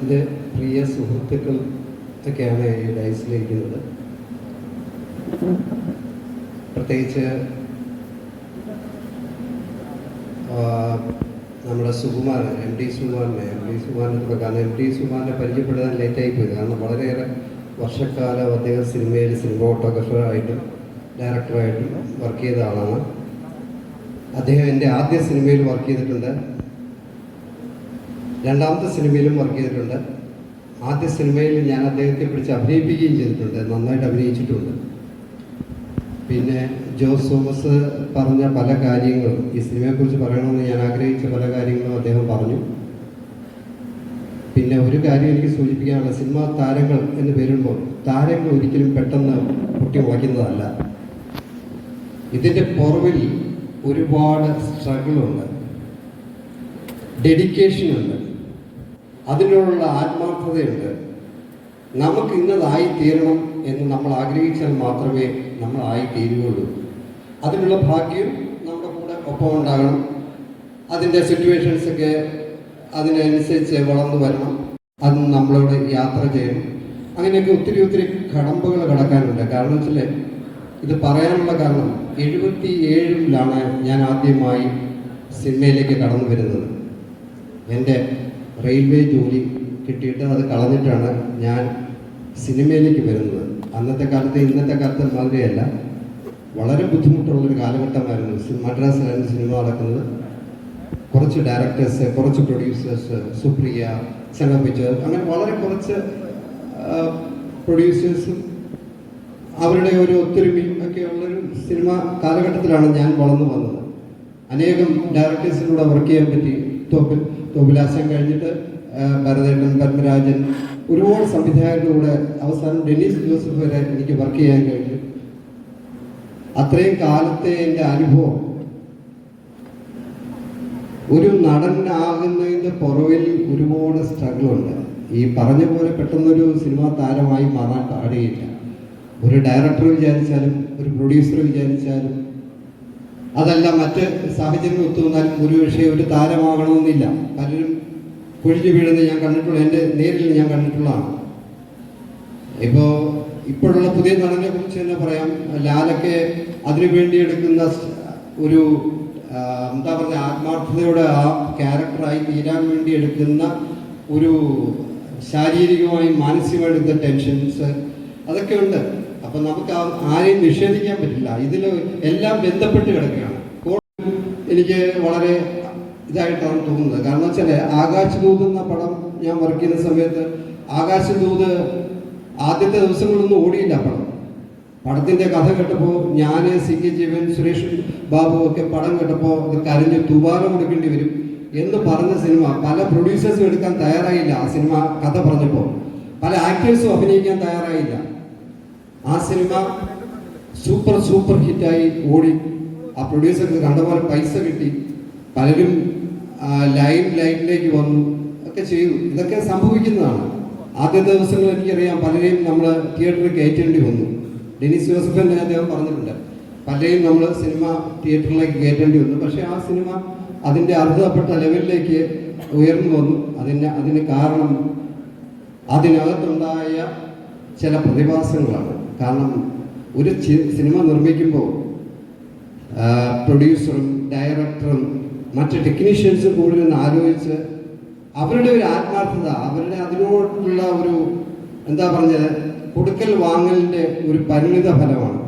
എന്റെ പ്രിയ സുഹൃത്തുക്കൾ ഒക്കെയാണ് ഈ ഡയസിലിരിക്കുന്നത് പ്രത്യേകിച്ച് നമ്മുടെ സുകുമാർ എം ഡി സുകുമാറിനെ എം ഡി സുകുമാരനെ കാരണം എം ഡി സുകുമാറിനെ പരിചയപ്പെടുത്താൻ ലേറ്റായി പോയി. കാരണം വളരെയേറെ വർഷക്കാലം അദ്ദേഹം സിനിമയിൽ സിനിമ ഫോട്ടോഗ്രാഫറായിട്ടും ഡയറക്ടറായിട്ടും വർക്ക് ചെയ്ത ആളാണ്. അദ്ദേഹം എന്റെ ആദ്യ സിനിമയിൽ വർക്ക് ചെയ്തിട്ടുണ്ട് രണ്ടാമത്തെ സിനിമയിലും വർക്ക് ചെയ്തിട്ടുണ്ട്. ആദ്യ സിനിമയിൽ ഞാൻ അദ്ദേഹത്തെ പിടിച്ച് അഭിനയിപ്പിക്കുകയും ചെയ്തിട്ടുണ്ട്. നന്നായിട്ട് അഭിനയിച്ചിട്ടുണ്ട്. പിന്നെ ജോസ് തോമസ് പറഞ്ഞ പല കാര്യങ്ങളും ഈ സിനിമയെക്കുറിച്ച് പറയണമെന്ന് ഞാൻ ആഗ്രഹിച്ച പല കാര്യങ്ങളും അദ്ദേഹം പറഞ്ഞു. പിന്നെ ഒരു കാര്യം എനിക്ക് സൂചിപ്പിക്കാനുള്ള സിനിമ താരങ്ങൾ എന്ന് വരുമ്പോൾ താരങ്ങൾ ഒരിക്കലും പെട്ടെന്ന് പൊട്ടി മുളയ്ക്കുന്നതല്ല. ഇതിന്റെ പുറവിൽ ഒരുപാട് സ്ട്രഗിളുണ്ട് ഡെഡിക്കേഷനുണ്ട് അതിനുള്ള ആത്മാർത്ഥതയുണ്ട്. നമുക്ക് ഇന്നതായി തീരണം എന്ന് നമ്മൾ ആഗ്രഹിച്ചാൽ മാത്രമേ നമ്മളായി തീരുകയുള്ളൂ. അതിനുള്ള ഭാഗ്യം നമ്മുടെ കൂടെ ഒപ്പം ഉണ്ടാകണം. അതിന്റെ സിറ്റുവേഷൻസൊക്കെ അതിനനുസരിച്ച് വളർന്നു വരണം. അത് നമ്മളോട് യാത്ര ചെയ്യണം. അങ്ങനെയൊക്കെ ഒത്തിരി ഒത്തിരി കടമ്പകൾ കടക്കാനുണ്ട്. കാരണം വെച്ചാൽ ഇത് പറയാനുള്ള കാരണം എഴുപത്തി ഏഴിലാണ് ഞാൻ ആദ്യമായി സിനിമയിലേക്ക് കടന്നു വരുന്നത്. എന്റെ റെയിൽവേ ജോലി കിട്ടിയിട്ട് അത് കളഞ്ഞിട്ടാണ് ഞാൻ സിനിമയിലേക്ക് വരുന്നത്. അന്നത്തെ കാലത്ത് ഇന്നത്തെ കാലത്തെ മാതിരിയല്ല. വളരെ ബുദ്ധിമുട്ടുള്ളൊരു കാലഘട്ടമായിരുന്നു മദ്രാസിലായിരുന്നു സിനിമ നടക്കുന്നത്. കുറച്ച് ഡയറക്ടേഴ്സ് കുറച്ച് പ്രൊഡ്യൂസേഴ്സ് സുപ്രിയ സെന പിക്ചർ അങ്ങനെ വളരെ കുറച്ച് പ്രൊഡ്യൂസേഴ്സും അവരുടെ ഒരു ഒത്തൊരുമയും ഒക്കെയുള്ളൊരു സിനിമ കാലഘട്ടത്തിലാണ് ഞാൻ വളർന്നു വന്നത്. അനേകം ഡയറക്ടേഴ്സിലൂടെ വർക്ക് ചെയ്യാൻ പറ്റി. തോപ്പിൽ തോപ്പിലാശം കഴിഞ്ഞിട്ട് ഭരതേട്ടൻ പത്മരാജൻ ഒരുപാട് സംവിധായകരുടെ അവസാനം ഡെന്നീസ് ജോസഫ് വരെ എനിക്ക് വർക്ക് ചെയ്യാൻ കഴിഞ്ഞു. അത്രയും കാലത്തെ എന്റെ അനുഭവം. ഒരു നടനാകുന്നതിന്റെ പുറവിൽ ഒരുപാട് സ്ട്രഗിൾ ഉണ്ട്. ഈ പറഞ്ഞ പോലെ പെട്ടെന്നൊരു സിനിമാ താരമായി മാറാൻ പാടുകയില്ല ഒരു ഡയറക്ടർ വിചാരിച്ചാലും ഒരു പ്രൊഡ്യൂസർ വിചാരിച്ചാലും അതല്ല മറ്റ് സാഹചര്യങ്ങൾ ഒത്തുവന്നാലും ഒരു വിഷയം ഒരു താരമാകണമെന്നില്ല. പലരും കുഴിഞ്ഞു വീഴുന്നത് ഞാൻ കണ്ടിട്ടുള്ള എന്റെ നേരിൽ ഞാൻ കണ്ടിട്ടുള്ളതാണ്. ഇപ്പോൾ ഇപ്പോഴുള്ള പുതിയ നടനെ കുറിച്ച് തന്നെ പറയാം. ലാലൊക്കെ അതിനു വേണ്ടി എടുക്കുന്ന ഒരു എന്താ പറയുക ആത്മാർത്ഥതയുടെ ആ ക്യാരക്ടറായി തീരാൻ വേണ്ടി എടുക്കുന്ന ഒരു ശാരീരികമായും മാനസികമായും ടെൻഷൻസ് അതൊക്കെ ഉണ്ട്. അപ്പം നമുക്ക് ആരെയും നിഷേധിക്കാൻ പറ്റില്ല. ഇതിൽ എല്ലാം ബന്ധപ്പെട്ട് കിടക്കുകയാണ്. എനിക്ക് വളരെ ഇതായിട്ടാണ് തോന്നുന്നത്. കാരണം വെച്ചാൽ ആകാശദൂത് എന്ന പടം ഞാൻ വർക്ക് ചെയ്യുന്ന സമയത്ത് ആകാശദൂത് ആദ്യത്തെ ദിവസങ്ങളൊന്നും ഓടിയില്ല പടം. പടത്തിന്റെ കഥ കേട്ടപ്പോൾ ഞാൻ സി കെ ജീവൻ സുരേഷ് ബാബു ഒക്കെ പടം കേട്ടപ്പോൾ അത് കരഞ്ഞ് തുവാല കൊടുക്കേണ്ടി വരും എന്ന് പറഞ്ഞ സിനിമ പല പ്രൊഡ്യൂസേഴ്സും എടുക്കാൻ തയ്യാറായില്ല ആ സിനിമ കഥ പറഞ്ഞപ്പോൾ പല ആക്ടേഴ്സും അഭിനയിക്കാൻ തയ്യാറായില്ല. ആ സിനിമ സൂപ്പർ സൂപ്പർ ഹിറ്റായി ഓടി. ആ പ്രൊഡ്യൂസർക്ക് കണ്ടപോലെ പൈസ കിട്ടി. പലരും ലൈവ് ലൈനിലേക്ക് വന്നു. ഒക്കെ ചെയ്തു. ഇതൊക്കെ സംഭവിക്കുന്നതാണ്. ആദ്യത്തെ ദിവസങ്ങൾ എനിക്കറിയാം പലരെയും നമ്മൾ തിയേറ്ററിൽ കയറ്റേണ്ടി വന്നു. ഡെനിസ് ജോസഫിന്റെ അദ്ദേഹം പറഞ്ഞിട്ടുണ്ട്. പലരെയും നമ്മൾ സിനിമ തിയേറ്ററിലേക്ക് കയറ്റേണ്ടി വന്നു. പക്ഷേ ആ സിനിമ അതിന്റെ അർഹതപ്പെട്ട ലെവലിലേക്ക് ഉയർന്നു വന്നു. അതിന് അതിന് കാരണം അതിനകത്തുണ്ടായ ചില പ്രതിഭാസങ്ങളാണ്. കാരണം ഒരു സിനിമ നിർമ്മിക്കുമ്പോൾ പ്രൊഡ്യൂസറും ഡയറക്ടറും മറ്റ് ടെക്നീഷ്യൻസും കൂടി ഒന്ന് ആലോചിച്ച് അവരുടെ ഒരു ആത്മാർത്ഥത അവരുടെ അതിനോടുള്ള ഒരു എന്താ പറഞ്ഞത് കൊടുക്കൽ വാങ്ങലിന്റെ ഒരു പരിണിത ഫലമാണ്